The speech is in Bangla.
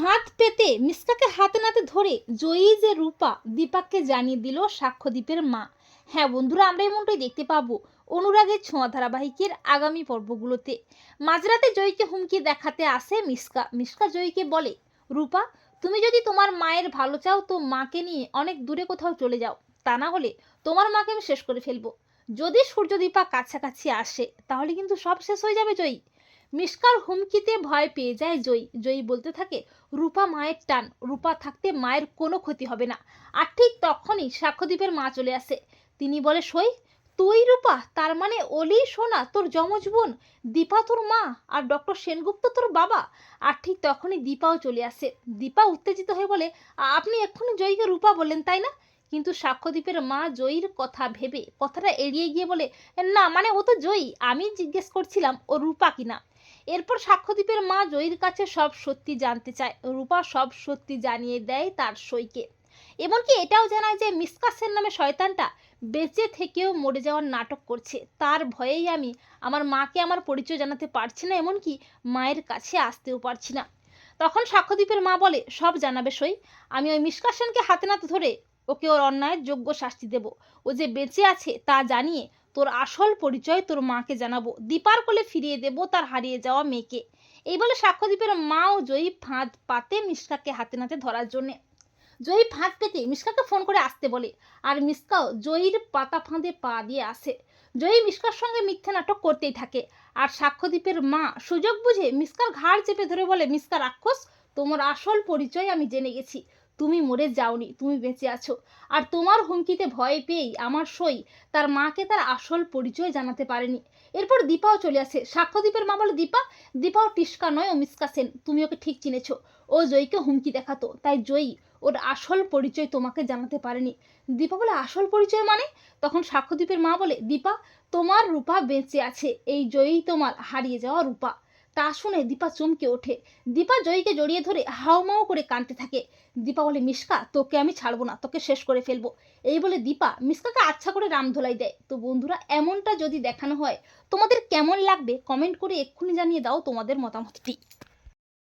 ফাঁদ পেতে মিসকাকে হাতে নাতে ধরে জয়ী যে রূপা, দীপাককে জানিয়ে দিল সাক্ষ্যদীপের মা। হ্যাঁ বন্ধুরা, আমরা এমনটাই দেখতে পাবো অনুরাগের ছোঁয়া ধারাবাহিকের আগামী পর্বগুলোতে। মাঝরাতে জয়ীকে হুমকি দেখাতে আসে মিসকা। মিসকা জয়ীকে বলে, রূপা, তুমি যদি তোমার মায়ের ভালো চাও তো মাকে নিয়ে অনেক দূরে কোথাও চলে যাও। তা না হলে তোমার মাকে আমি শেষ করে ফেলব। যদি সূর্যদীপা কাছাকাছি আসে, তাহলে কিন্তু সব শেষ হয়ে যাবে জয়ী। মিসকার হুমকিতে ভয় পেয়ে যায় জয়ী। জয়ী বলতে থাকে, রূপা মায়ের টান, রূপা থাকতে মায়ের কোনো ক্ষতি হবে না। আর ঠিক তখনই সাক্ষ্যদীপের মা চলে আসে। তিনি বলে, সই, তুই রূপা, তার মানে অলি, সোনা, তোর যমজ বোন, দীপা তোর মা, আর ডক্টর সেনগুপ্ত তোর বাবা। আর ঠিক তখনই দীপাও চলে আসে। দীপা উত্তেজিত হয়ে বলে, আপনি এক্ষুনি জয়ীকে রূপা বললেন, তাই না? কিন্তু সাক্ষ্যদীপের মা জয়ীর কথা ভেবে, কথাটা এড়িয়ে গিয়ে বলে, না মানে ও তো জয়ী, আমি জিজ্ঞেস করছিলাম, ও রূপা কিনা? এরপর সাক্ষ্যদীপের মা জয়ীর কাছে সব সত্যি জানতে চায়। রূপা সব সত্যি জানিয়ে দেয় তার সইকে। এমনকি এটাও জানায় যে মিসকাসের নামে শয়তানটা বেঁচে থেকেও মরে যাওয়ার নাটক করছে। তার ভয়েই আমি আমার মাকে আমার পরিচয় জানাতে পারছি না, এমনকি মায়ের কাছে আসতেও পারছি না। তখন সাক্ষ্যদীপের মা বলে, সব জানাবে সই। আমি ওই মিসকাসেনকে হাতে নাতে ধরে ওকে ওর অন্যায়ের যোগ্য শাস্তি দেব। ও যে বেঁচে আছে তা জানিয়ে তোর আসল পরিচয় তোর মাকে জানাব। দীপার কোলে ফিরিয়ে দেব তার হারিয়ে যাওয়া মেয়েকে। এই বলে সাক্ষ্যদীপের মা ও জয়ী ফাঁদ পাতে মিসকাকে হাতে নাতে ধরার জন্যে। জয়ী ফাঁদ পেতে মিসকাকে ফোন করে আসতে বলে, আর মিসকাও জয়ীর পাতা ফাঁদে পা দিয়ে আসে। জয়ী মিসকার সঙ্গে মিথ্যে নাটক করতেই থাকে, আর সাক্ষ্যদীপের মা সুযোগ বুঝে মিসকার ঘাড় চেপে ধরে বলে, মিসকা রাক্ষস, তোমার আসল পরিচয় আমি জেনে গেছি। তুমি মরে যাওনি, তুমি বেঁচে আছো। আর তোমার হুমকিতে ভয় পেয়েই আমার সই তার মাকে তার আসল পরিচয় জানাতে পারেনি। এরপর দীপাও চলে আসে। সাক্ষ্যদীপের মা বলে, দীপা, দীপাও টিস্কা নয় ও মিসকা সেন। তুমি ওকে ঠিক চিনেছো। ও জয়ীকে হুমকি দেখাতো। তাই জয়ী ওর আসল পরিচয় তোমাকে জানাতে পারেনি। দীপা বলে, আসল পরিচয় মানে? তখন সাক্ষ্যদীপের মা বলে, দীপা, তোমার রূপা বেঁচে আছে। এই জয়ী তোমার হারিয়ে যাওয়া রূপা। তা শুনে দীপা চমকে ওঠে। দীপা জয়ীকে জড়িয়ে ধরে হাওমাও করে কাঁদতে থাকে। দীপা বলে, মিসকা, তোকে আমি ছাড়বো না, তোকে শেষ করে ফেলব। এই বলে দীপা মিসকাকে আচ্ছা করে রামধোলাই দেয়। তো বন্ধুরা, এমনটা যদি দেখানো হয়, তোমাদের কেমন লাগবে? কমেন্ট করে এক্ষুনি জানিয়ে দাও তোমাদের মতামতটি।